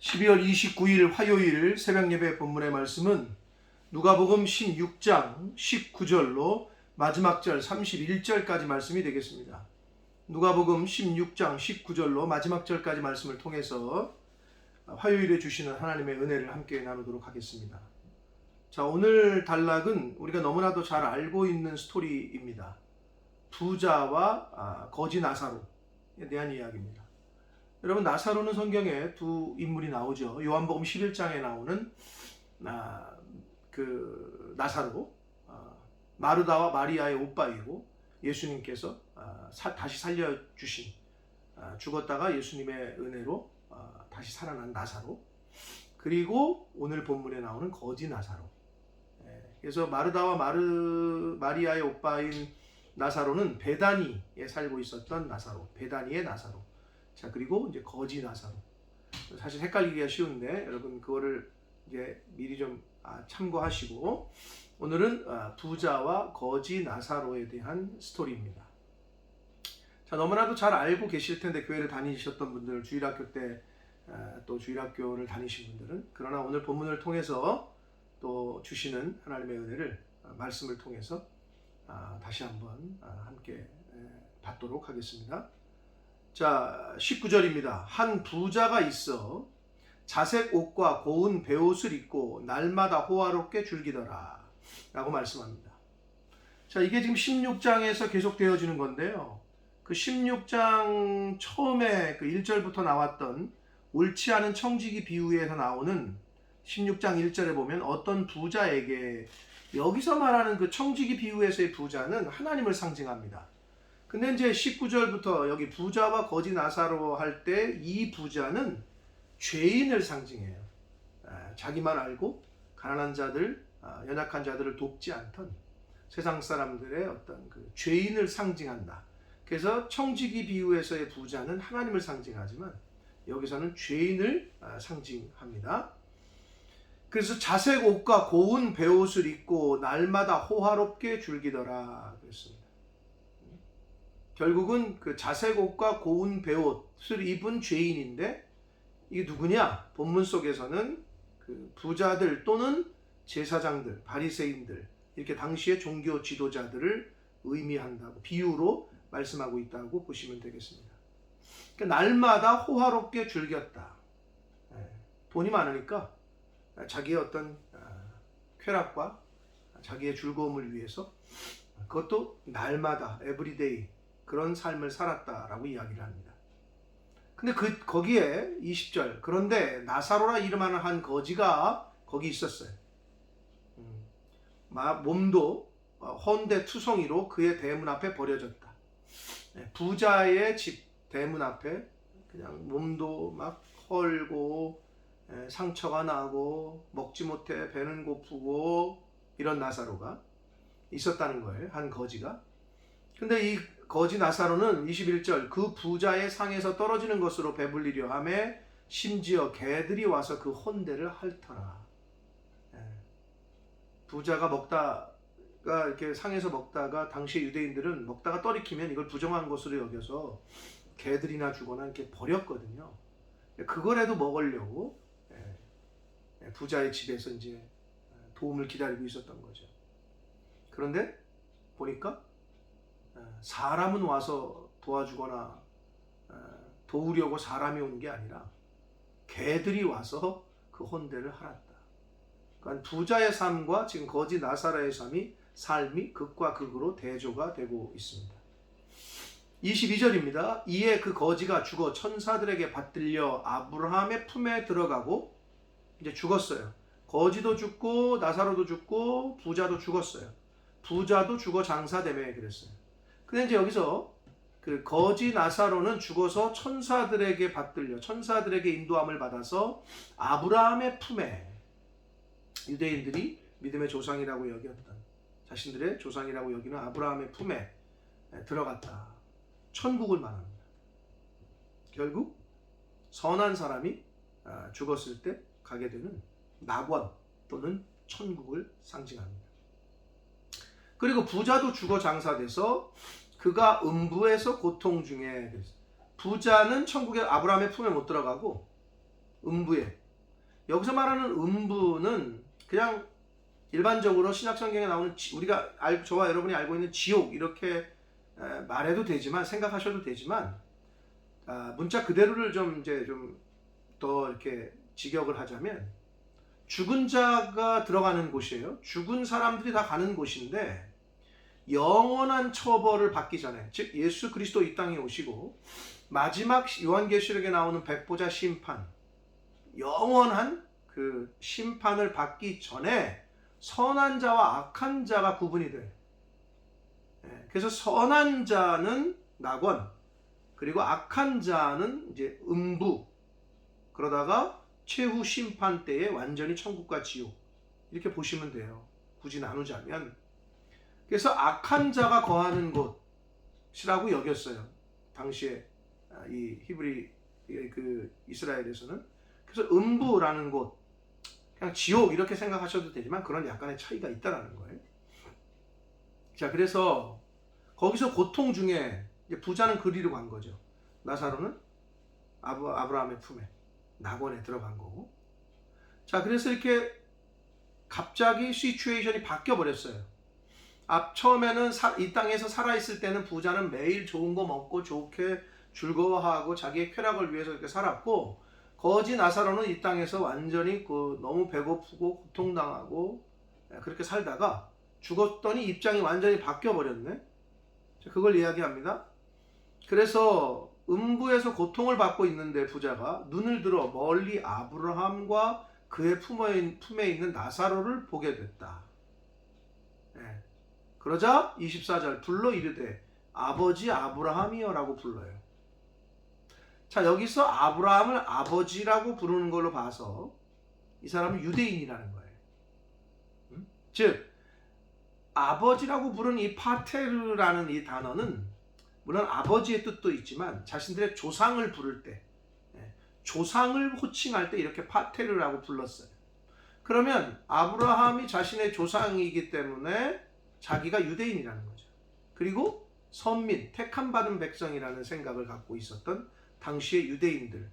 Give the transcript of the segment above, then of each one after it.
12월 29일 화요일 새벽 예배 본문의 말씀은 누가복음 16장 19절로 마지막 절 31절까지 말씀이 되겠습니다. 누가복음 16장 19절로 마지막 절까지 말씀을 통해서 화요일에 주시는 하나님의 은혜를 함께 나누도록 하겠습니다. 자, 오늘 단락은 우리가 너무나도 잘 알고 있는 스토리입니다. 부자와 아, 거지 나사로에 대한 이야기입니다. 여러분 나사로는 성경에 두 인물이 나오죠. 요한복음 11장에 나오는 아, 그 나사로 아, 마르다와 마리아의 오빠이고 예수님께서 아, 사, 다시 살려 주신 아, 죽었다가 예수님의 은혜로 아, 다시 살아난 나사로 그리고 오늘 본문에 나오는 거지 나사로. 예, 그래서 마르다와 마르 마리아의 오빠인 나사로는 베다니에 살고 있었던 나사로, 베다니의 나사로. 자 그리고 이제 거지 나사로. 사실 헷갈리기가 쉬운데 여러분 그거를 이제 미리 좀 아, 참고하시고 오늘은 아, 부자와 거지 나사로에 대한 스토리입니다. 자 너무나도 잘 알고 계실 텐데 교회를 다니셨던 분들 주일학교 때 또 주일학교를 다니신 분들은 그러나 오늘 본문을 통해서 또 주시는 하나님의 은혜를 아, 말씀을 통해서 아, 다시 한번 아, 함께 에, 받도록 하겠습니다. 자, 19절입니다. 한 부자가 있어 자색 옷과 고운 베옷을 입고 날마다 호화롭게 즐기더라. 라고 말씀합니다. 자, 이게 지금 16장에서 계속 되어지는 건데요. 그 16장 처음에 그 1절부터 나왔던 옳지 않은 청지기 비유에서 나오는 16장 1절에 보면 어떤 부자에게 여기서 말하는 그 청지기 비유에서의 부자는 하나님을 상징합니다. 근데 이제 19절부터 여기 부자와 거지 나사로 할 때 이 부자는 죄인을 상징해요. 아, 자기만 알고 가난한 자들, 아, 연약한 자들을 돕지 않던 세상 사람들의 어떤 그 죄인을 상징한다. 그래서 청지기 비유에서의 부자는 하나님을 상징하지만 여기서는 죄인을 아, 상징합니다. 그래서 자색 옷과 고운 베옷을 입고 날마다 호화롭게 즐기더라 그랬습니다. 결국은 그 자색 옷과 고운 베옷을 입은 죄인인데 이게 누구냐? 본문 속에서는 그 부자들 또는 제사장들, 바리새인들 이렇게 당시의 종교 지도자들을 의미한다고 비유로 말씀하고 있다고 보시면 되겠습니다. 그러니까 날마다 호화롭게 즐겼다. 예, 돈이 많으니까 자기의 어떤 아, 쾌락과 자기의 즐거움을 위해서 그것도 날마다 에브리데이 그런 삶을 살았다라고 이야기를 합니다. 근데 그 거기에 20절 그런데 나사로라 이름하는 한 거지가 거기 있었어요. 음, 몸도 헌데 투성이로 그의 대문 앞에 버려졌다. 네, 부자의 집 대문 앞에 그냥 몸도 막 헐고 상처가 나고 먹지 못해 배는 고프고 이런 나사로가 있었다는 거예요. 한 거지가. 근데 이 거지 나사로는 21절 그 부자의 상에서 떨어지는 것으로 배불리려 함에 심지어 개들이 와서 그 혼대를 핥더라. 부자가 먹다가 이렇게 상에서 먹다가 당시 유대인들은 먹다가 떨이키면 이걸 부정한 것으로 여겨서 개들이나 주거나 이렇게 버렸거든요. 그거라도 먹으려고 부자의 집에서 이제 도움을 기다리고 있었던 거죠. 그런데 보니까 사람은 와서 도와주거나 도우려고 사람이 온 게 아니라 개들이 와서 그 혼대를 하랐다. 그러니까 부자의 삶과 지금 거지 나사라의 삶이 삶이 극과 극으로 대조가 되고 있습니다. 22절입니다. 이에 그 거지가 죽어 천사들에게 받들려 아브라함의 품에 들어가고 이제 죽었어요. 거지도 죽고 나사로도 죽고 부자도 죽었어요. 부자도 죽어 장사되매 그랬어요. 근데 이제 여기서 그 거지 나사로는 죽어서 천사들에게 받들려 천사들에게 인도함을 받아서 아브라함의 품에 유대인들이 믿음의 조상이라고 여겼던 자신들의 조상이라고 여기는 아브라함의 품에 들어갔다. 천국을 말합니다. 결국 선한 사람이 아, 죽었을 때 가게 되는 낙원 또는 천국을 상징합니다. 그리고 부자도 죽어 장사돼서 그가 음부에서 고통 중에 부자는 천국의 아브라함의 품에 못 들어가고 음부에 여기서 말하는 음부는 그냥 일반적으로 신약 성경에 나오는 지- 우리가 알, 저와 여러분이 알고 있는 지옥 이렇게 에, 말해도 되지만 생각하셔도 되지만 아, 문자 그대로를 좀 이제 좀 더 이렇게 직역을 하자면 죽은 자가 들어가는 곳이에요. 죽은 사람들이 다 가는 곳인데 영원한 처벌을 받기 전에 즉 예수 그리스도 이 땅에 오시고 마지막 요한계시록에 나오는 백보자 심판 영원한 그 심판을 받기 전에 선한 자와 악한 자가 구분이 돼. 예, 그래서 선한 자는 낙원, 그리고 악한 자는 이제 음부. 그러다가 최후 심판 때에 완전히 천국과 지옥. 이렇게 보시면 돼요. 굳이 나누자면. 그래서 악한 자가 거하는 곳이라고 여겼어요. 당시에 아, 이 히브리 그 이스라엘에서는 그래서 음부라는 곳 그냥 지옥 이렇게 생각하셔도 되지만 그런 약간의 차이가 있다라는 거예요. 자, 그래서 거기서 고통 중에 부자는 그리로 간 거죠. 나사로는 아브, 아브라함의 품에 낙원에 들어간 거고. 자, 그래서 이렇게 갑자기 시츄에이션이 바뀌어 버렸어요. 앞 처음에는 사- 이 땅에서 살아 있을 때는 부자는 매일 좋은 거 먹고 좋게 즐거워하고 자기의 쾌락을 위해서 이렇게 살았고 거지 나사로는 이 땅에서 완전히 그 너무 배고프고 고통당하고 예, 그렇게 살다가 죽었더니 입장이 완전히 바뀌어 버렸네. 자, 그걸 이야기합니다. 그래서 음부에서 고통을 받고 있는데 부자가 눈을 들어 멀리 아브라함과 그의 품에, 품에 있는 나사로를 보게 됐다. 예. 그러자 24절 불러 이르되 아버지 아브라함이여라고 불러요. 자 여기서 아브라함을 아버지라고 부르는 걸로 봐서 이 사람은 유대인이라는 거예요. 음? 즉 아버지라고 부르는 이 파테르라는 이 단어는 물론 아버지의 뜻도 있지만 자신들의 조상을 부를 때 예, 조상을 호칭할 때 이렇게 파테르라고 불렀어요. 그러면 아브라함이 자신의 조상이기 때문에 자기가 유대인이라는 거죠. 그리고 선민, 택함 받은 백성이라는 생각을 갖고 있었던 당시의 유대인들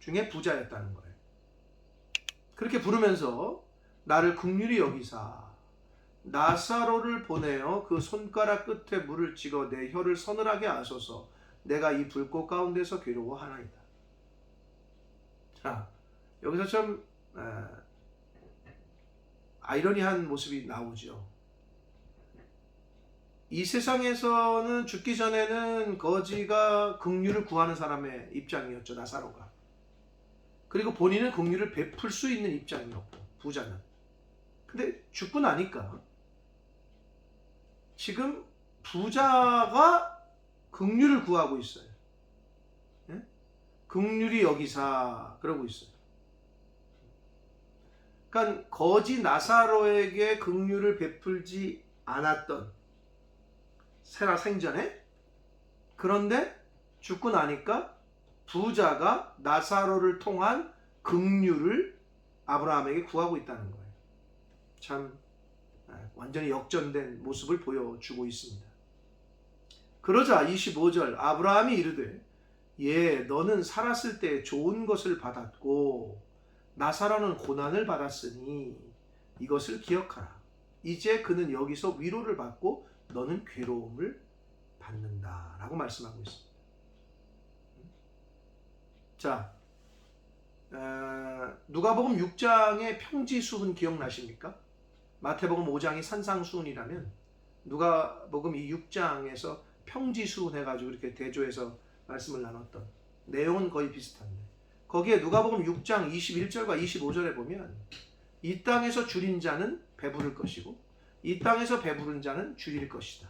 중에 부자였다는 거예요. 그렇게 부르면서 나를 극률히 여기사 나사로를 보내어 그 손가락 끝에 물을 찍어 내 혀를 서늘하게 하소서 내가 이 불꽃 가운데서 괴로워하나이다. 자 여기서 좀 에, 아이러니한 모습이 나오죠. 이 세상에서는 죽기 전에는 거지가 긍휼을 구하는 사람의 입장이었죠 나사로가. 그리고 본인은 긍휼을 베풀 수 있는 입장이었고 부자는. 근데 죽고 나니까 지금 부자가 긍휼을 구하고 있어요. 예? 긍휼이 여기사 그러고 있어요. 그러니까 거지 나사로에게 긍휼을 베풀지 않았던 세라 생전에 그런데 죽고 나니까 부자가 나사로를 통한 긍휼을 아브라함에게 구하고 있다는 거예요. 참 아, 완전히 역전된 모습을 보여주고 있습니다. 그러자 25절 아브라함이 이르되 예 너는 살았을 때 좋은 것을 받았고 나사로는 고난을 받았으니 이것을 기억하라. 이제 그는 여기서 위로를 받고 너는 괴로움을 받는다 라고 말씀하고 있습니다. 자, 어, 누가복음 6장의 평지수훈 기억나십니까? 마태복음 5장이 산상수훈이라면 누가복음 이 6장에서 평지수훈 해가지고 이렇게 대조해서 말씀을 나눴던 내용은 거의 비슷한데 거기에 누가복음 6장 21절과 25절에 보면 이 땅에서 줄인 자는 배부를 것이고 이 땅에서 배부른 자는 줄일 것이다.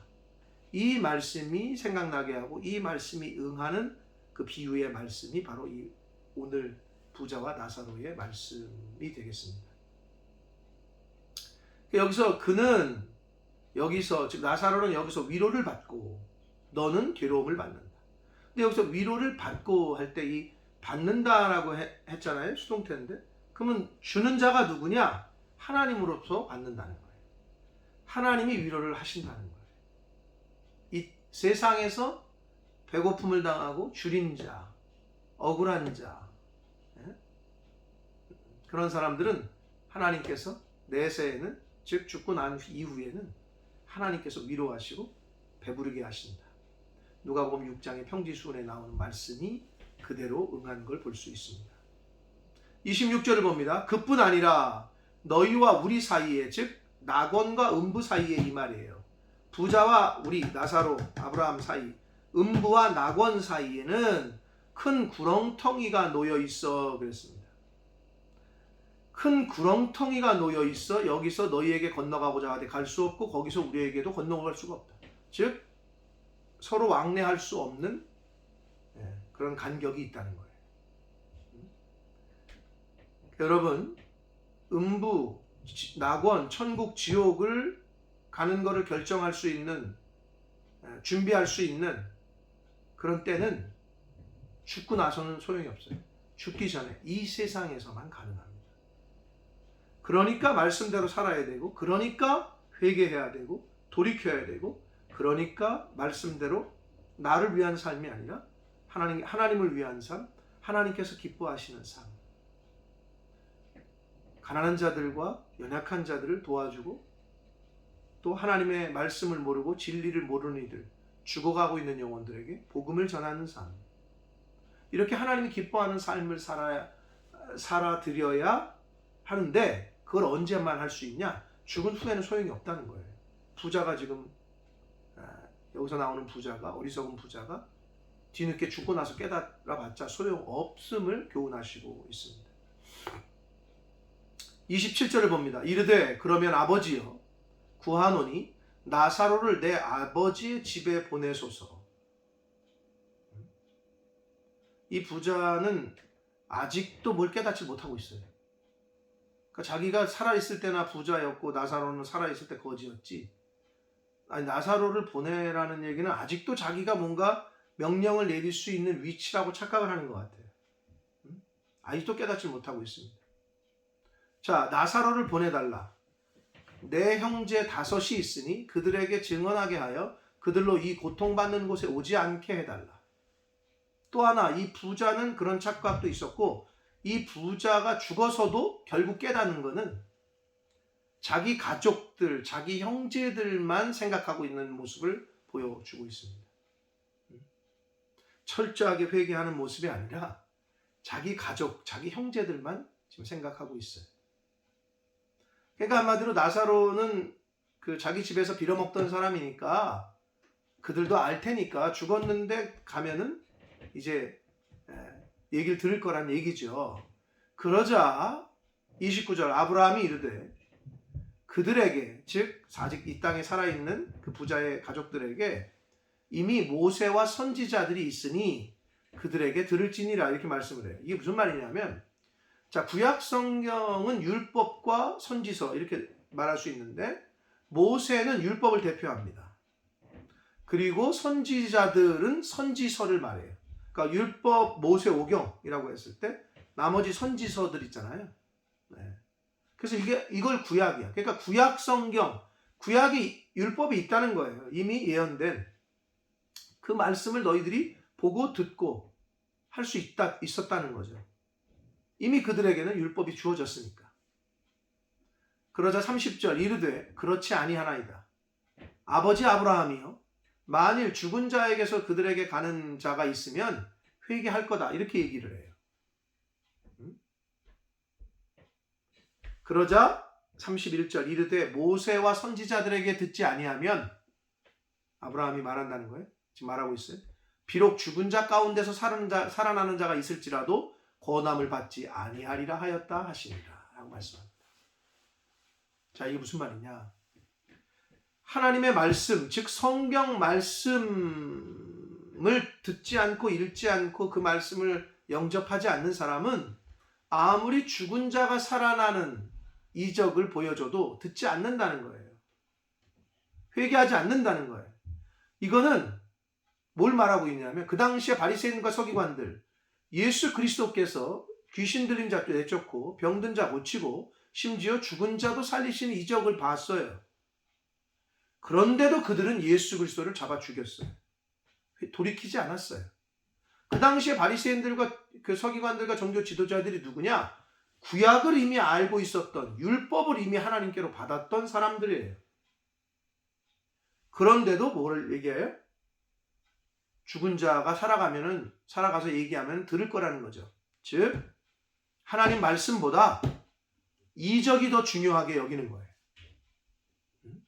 이 말씀이 생각나게 하고 이 말씀이 응하는 그 비유의 말씀이 바로 이 오늘 부자와 나사로의 말씀이 되겠습니다. 여기서 그는 여기서 즉 나사로는 여기서 위로를 받고 너는 괴로움을 받는다. 근데 여기서 위로를 받고 할 때 이 받는다라고 해- 했잖아요 수동태인데 그러면 주는 자가 누구냐? 하나님으로부터 받는다는 거예요. 하나님이 위로를 하신다는 거예요. 이 세상에서 배고픔을 당하고 줄인 자, 억울한 자, 예? 그런 사람들은 하나님께서 내세에는 즉 죽고 난 이후에는 하나님께서 위로하시고 배부르게 하신다. 누가복음 6장의 평지수훈에 나오는 말씀이 그대로 응한 걸 볼 수 있습니다. 26절을 봅니다. 그뿐 아니라 너희와 우리 사이에 즉 낙원과 음부 사이에 이 말이에요. 부자와 우리 나사로 아브라함 사이 음부와 낙원 사이에는 큰 구렁텅이가 놓여 있어 그랬습니다. 큰 구렁텅이가 놓여 있어 여기서 너희에게 건너가고자 하되 갈 수 없고 거기서 우리에게도 건너갈 수가 없다. 즉 서로 왕래할 수 없는 예, 그런 간격이 있다는 거예요. 여러분 음부, 지- 낙원, 천국, 지옥을 가는 것을 결정할 수 있는 예, 준비할 수 있는 그런 때는 죽고 나서는 소용이 없어요. 죽기 전에 이 세상에서만 가능합니다. 그러니까 말씀대로 살아야 되고, 그러니까 회개해야 되고, 돌이켜야 되고, 그러니까 말씀대로 나를 위한 삶이 아니라 하나님 하나님을 위한 삶, 하나님께서 기뻐하시는 삶. 가난한 자들과 연약한 자들을 도와주고 또 하나님의 말씀을 모르고 진리를 모르는 이들, 죽어가고 있는 영혼들에게 복음을 전하는 삶. 이렇게 하나님이 기뻐하는 삶을 살아야 살아드려야 하는데 그걸 언제만 할 수 있냐? 죽은 후에는 소용이 없다는 거예요. 부자가 지금 아, 여기서 나오는 부자가 어리석은 부자가 뒤늦게 죽고 나서 깨달아 봤자 소용 없음을 교훈하시고 있습니다. 27절을 봅니다. 이르되 그러면 아버지여 구하노니 나사로를 내 아버지의 집에 보내소서. 이 부자는 아직도 뭘 깨닫지 못하고 있어요. 그러니까 자기가 살아있을 때나 부자였고 나사로는 살아있을 때 거지였지. 아니 나사로를 보내라는 얘기는 아직도 자기가 뭔가 명령을 내릴 수 있는 위치라고 착각을 하는 것 같아요. 음? 아직도 깨닫지 못하고 있습니다. 자 나사로를 보내달라. 내 형제 다섯이 있으니 그들에게 증언하게 하여 그들로 이 고통받는 곳에 오지 않게 해달라. 또 하나 이 부자는 그런 착각도 있었고 이 부자가 죽어서도 결국 깨닫는 것은 자기 가족들, 자기 형제들만 생각하고 있는 모습을 보여주고 있습니다. 철저하게 회개하는 모습이 아니라 자기 가족, 자기 형제들만 지금 생각하고 있어요. 그러니까 한마디로 나사로는 그 자기 집에서 빌어먹던 사람이니까 그들도 알 테니까 죽었는데 가면은 이제 얘기를 들을 거란 얘기죠. 그러자 29절 아브라함이 이르되 그들에게 즉 아직 이 땅에 살아있는 그 부자의 가족들에게 이미 모세와 선지자들이 있으니 그들에게 들을지니라 이렇게 말씀을 해요. 이게 무슨 말이냐면 자 구약 성경은 율법과 선지서 이렇게 말할 수 있는데 모세는 율법을 대표합니다. 그리고 선지자들은 선지서를 말해요. 그러니까 율법 모세 오경이라고 했을 때 나머지 선지서들 있잖아요. 네. 그래서 이게 이걸 구약이야. 그러니까 구약 성경, 구약이 율법이 있다는 거예요. 이미 예언된 그 말씀을 너희들이 보고 듣고 할 수 있다 있었다는 거죠. 이미 그들에게는 율법이 주어졌으니까. 그러자 30절 이르되 그렇지 아니하나이다. 아버지 아브라함이요 만일 죽은 자에게서 그들에게 가는 자가 있으면 회개할 거다. 이렇게 얘기를 해요. 음? 그러자 31절 이르되 모세와 선지자들에게 듣지 아니하면 아브라함이 말한다는 거예요. 지금 말하고 있어요. 비록 죽은 자 가운데서 살아나는 자가 있을지라도 고난을 받지 아니하리라 하였다 하시니라. 라고 말씀합니다. 자, 이게 무슨 말이냐? 하나님의 말씀, 즉 성경 말씀을 듣지 않고 읽지 않고 그 말씀을 영접하지 않는 사람은 아무리 죽은 자가 살아나는 이적을 보여줘도 듣지 않는다는 거예요. 회개하지 않는다는 거예요. 이거는 뭘 말하고 있냐면 그 당시에 바리새인과 서기관들 예수 그리스도께서 귀신 들린 자도 내쫓고 병든 자 고치고 심지어 죽은 자도 살리시는 이적을 봤어요. 그런데도 그들은 예수 그리스도를 잡아 죽였어요. 돌이키지 않았어요. 그 당시에 바리새인들과 그 서기관들과 종교 지도자들이 누구냐? 구약을 이미 알고 있었던 율법을 이미 하나님께로 받았던 사람들이에요. 그런데도 뭘 얘기해요? 죽은 자가 살아가면은 살아가서 얘기하면 들을 거라는 거죠. 즉 하나님 말씀보다 이적이 더 중요하게 여기는 거예요. 음?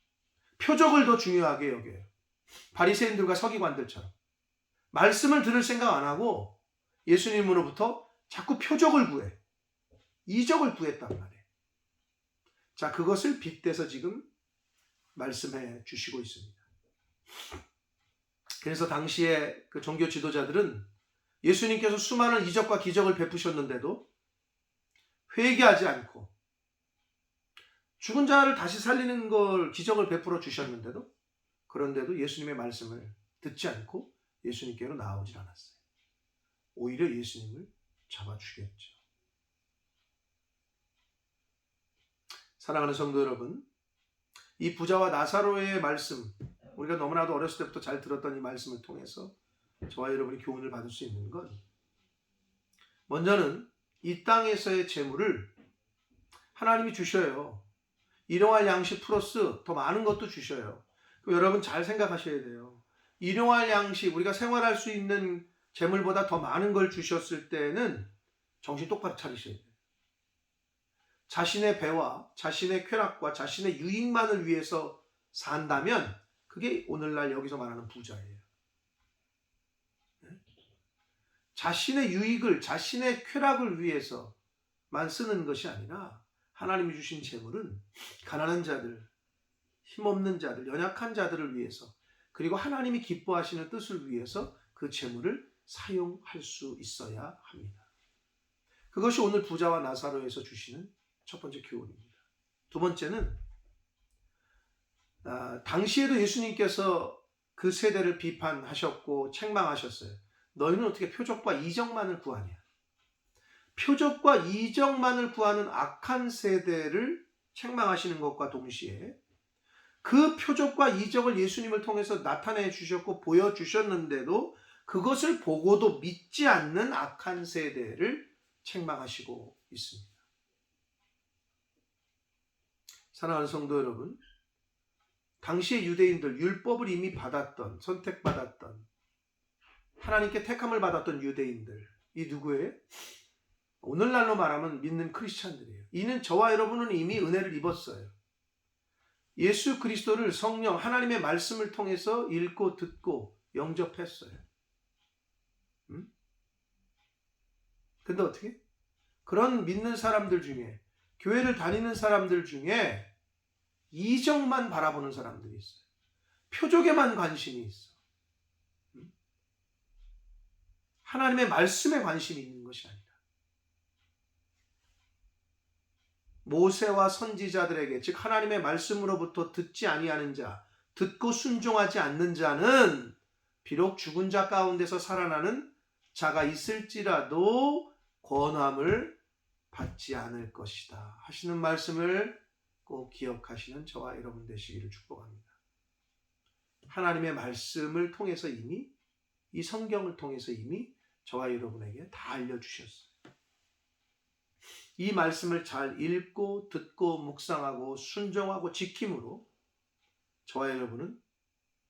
표적을 더 중요하게 여겨요. 바리새인들과 서기관들처럼 말씀을 들을 생각 안 하고 예수님으로부터 자꾸 표적을 구해. 이적을 구했단 말이에요. 자, 그것을 빗대서 지금 말씀해 주시고 있습니다. 그래서 당시에 그 종교 지도자들은 예수님께서 수많은 이적과 기적을 베푸셨는데도 회개하지 않고 죽은 자를 다시 살리는 걸 기적을 베풀어 주셨는데도 그런데도 예수님의 말씀을 듣지 않고 예수님께로 나오질 않았어요. 오히려 예수님을 잡아 죽였죠. 사랑하는 성도 여러분, 이 부자와 나사로의 말씀, 우리가 너무나도 어렸을 때부터 잘 들었던 이 말씀을 통해서 저와 여러분이 교훈을 받을 수 있는 건 먼저는 이 땅에서의 재물을 하나님이 주셔요. 일용할 양식 플러스 더 많은 것도 주셔요. 여러분 잘 생각하셔야 돼요. 일용할 양식, 우리가 생활할 수 있는 재물보다 더 많은 걸 주셨을 때는 정신 똑바로 차리셔야 돼요. 자신의 배와 자신의 쾌락과 자신의 유익만을 위해서 산다면 그게 오늘날 여기서 말하는 부자예요. 네? 자신의 유익을, 자신의 쾌락을 위해서만 쓰는 것이 아니라 하나님이 주신 재물은 가난한 자들, 힘없는 자들, 연약한 자들을 위해서 그리고 하나님이 기뻐하시는 뜻을 위해서 그 재물을 사용할 수 있어야 합니다. 그것이 오늘 부자와 나사로에서 주시는 첫 번째 교훈입니다. 두 번째는 아, 당시에도 예수님께서 그 세대를 비판하셨고 책망하셨어요. 너희는 어떻게 표적과 이적만을 구하냐? 표적과 이적만을 구하는 악한 세대를 책망하시는 것과 동시에 그 표적과 이적을 예수님을 통해서 나타내 주셨고 보여 주셨는데도 그것을 보고도 믿지 않는 악한 세대를 책망하시고 있습니다. 사랑하는 성도 여러분, 당시의 유대인들 율법을 이미 받았던 선택받았던 하나님께 택함을 받았던 유대인들 이 누구예요? 오늘날로 말하면 믿는 크리스찬들이에요. 이는 저와 여러분은 이미 은혜를 입었어요. 예수 그리스도를 성령 하나님의 말씀을 통해서 읽고 듣고 영접했어요. 음? 근데 어떻게? 그런 믿는 사람들 중에 교회를 다니는 사람들 중에 이적만 바라보는 사람들이 있어요. 표적에만 관심이 있어. 음? 하나님의 말씀에 관심이 있는 것이 아니라 모세와 선지자들에게 즉 하나님의 말씀으로부터 듣지 아니하는 자, 듣고 순종하지 않는 자는 비록 죽은 자 가운데서 살아나는 자가 있을지라도 권함을 받지 않을 것이다 하시는 말씀을 꼭 기억하시는 저와 여러분 되시기를 축복합니다. 하나님의 말씀을 통해서 이미 이 성경을 통해서 이미 저와 여러분에게 다 알려주셨어요. 이 말씀을 잘 읽고 듣고 묵상하고 순종하고 지킴으로 저와 여러분은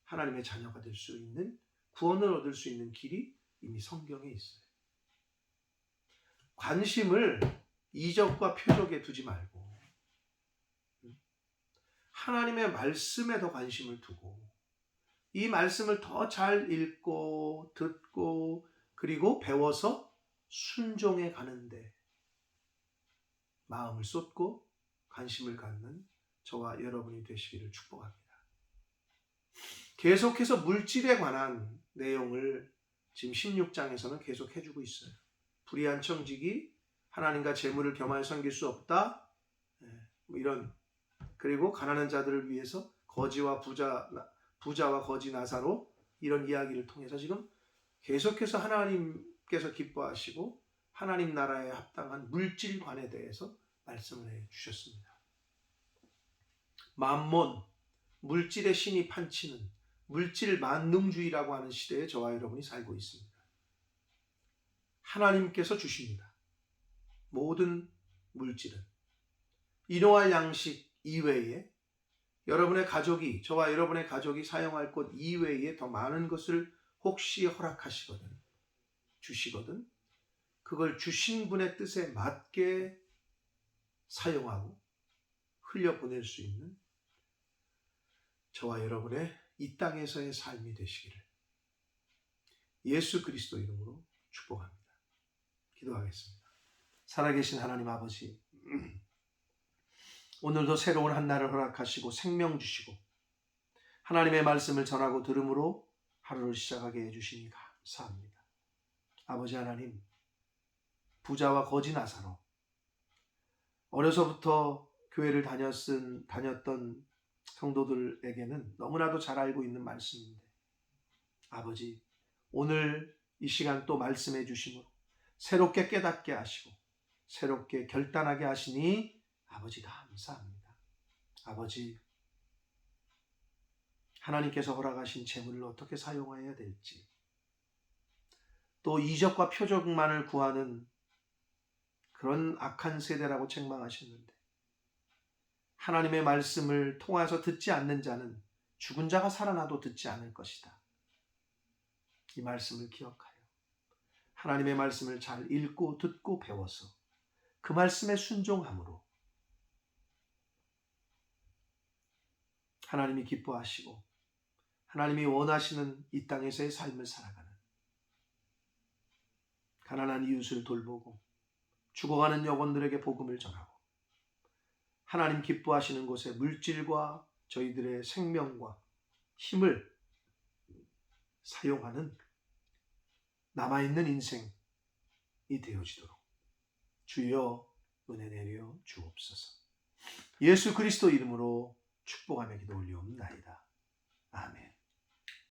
하나님의 자녀가 될 수 있는 구원을 얻을 수 있는 길이 이미 성경에 있어요. 관심을 이적과 표적에 두지 말고 하나님의 말씀에 더 관심을 두고 이 말씀을 더 잘 읽고 듣고 그리고 배워서 순종해 가는데 마음을 쏟고 관심을 갖는 저와 여러분이 되시기를 축복합니다. 계속해서 물질에 관한 내용을 지금 16장에서는 계속 해주고 있어요. 불의한 청직이 하나님과 재물을 겸하여 섬길 수 없다. 예, 뭐 이런 그리고 가난한 자들을 위해서 거지와 부자 부자와 거지 나사로 이런 이야기를 통해서 지금 계속해서 하나님께서 기뻐하시고 하나님 나라에 합당한 물질관에 대해서 말씀을 해 주셨습니다. 만몬 물질의 신이 판치는 물질 만능주의라고 하는 시대에 저와 여러분이 살고 있습니다. 하나님께서 주십니다. 모든 물질은 일용할 양식 이외에 여러분의 가족이 저와 여러분의 가족이 사용할 것 이외에 더 많은 것을 혹시 허락하시거든 주시거든 그걸 주신 분의 뜻에 맞게 사용하고 흘려보낼 수 있는 저와 여러분의 이 땅에서의 삶이 되시기를 예수 그리스도 이름으로 축복합니다. 기도하겠습니다. 살아계신 하나님 아버지, 오늘도 새로운 한 날을 허락하시고 생명 주시고 하나님의 말씀을 전하고 들음으로 하루를 시작하게 해주시니 감사합니다. 아버지 하나님, 부자와 거지 나사로 어려서부터 교회를 다녔은 다녔던 성도들에게는 너무나도 잘 알고 있는 말씀인데 아버지 오늘 이 시간 또 말씀해 주심으로 새롭게 깨닫게 하시고 새롭게 결단하게 하시니 아버지 감사합니다. 아버지 하나님께서 허락하신 재물을 어떻게 사용해야 될지 또 이적과 표적만을 구하는 그런 악한 세대라고 책망하셨는데 하나님의 말씀을 통해서 듣지 않는 자는 죽은 자가 살아나도 듣지 않을 것이다. 이 말씀을 기억하여 하나님의 말씀을 잘 읽고 듣고 배워서 그 말씀에 순종함으로 하나님이 기뻐하시고 하나님이 원하시는 이 땅에서의 삶을 살아가는 가난한 이웃을 돌보고 죽어가는 영혼들에게 복음을 전하고 하나님 기뻐하시는 곳에 물질과 저희들의 생명과 힘을 사용하는 남아있는 인생이 되어지도록 주여 은혜 내려 주옵소서. 예수 그리스도 이름으로 축복하며 기도 올리옵나이다. 아멘.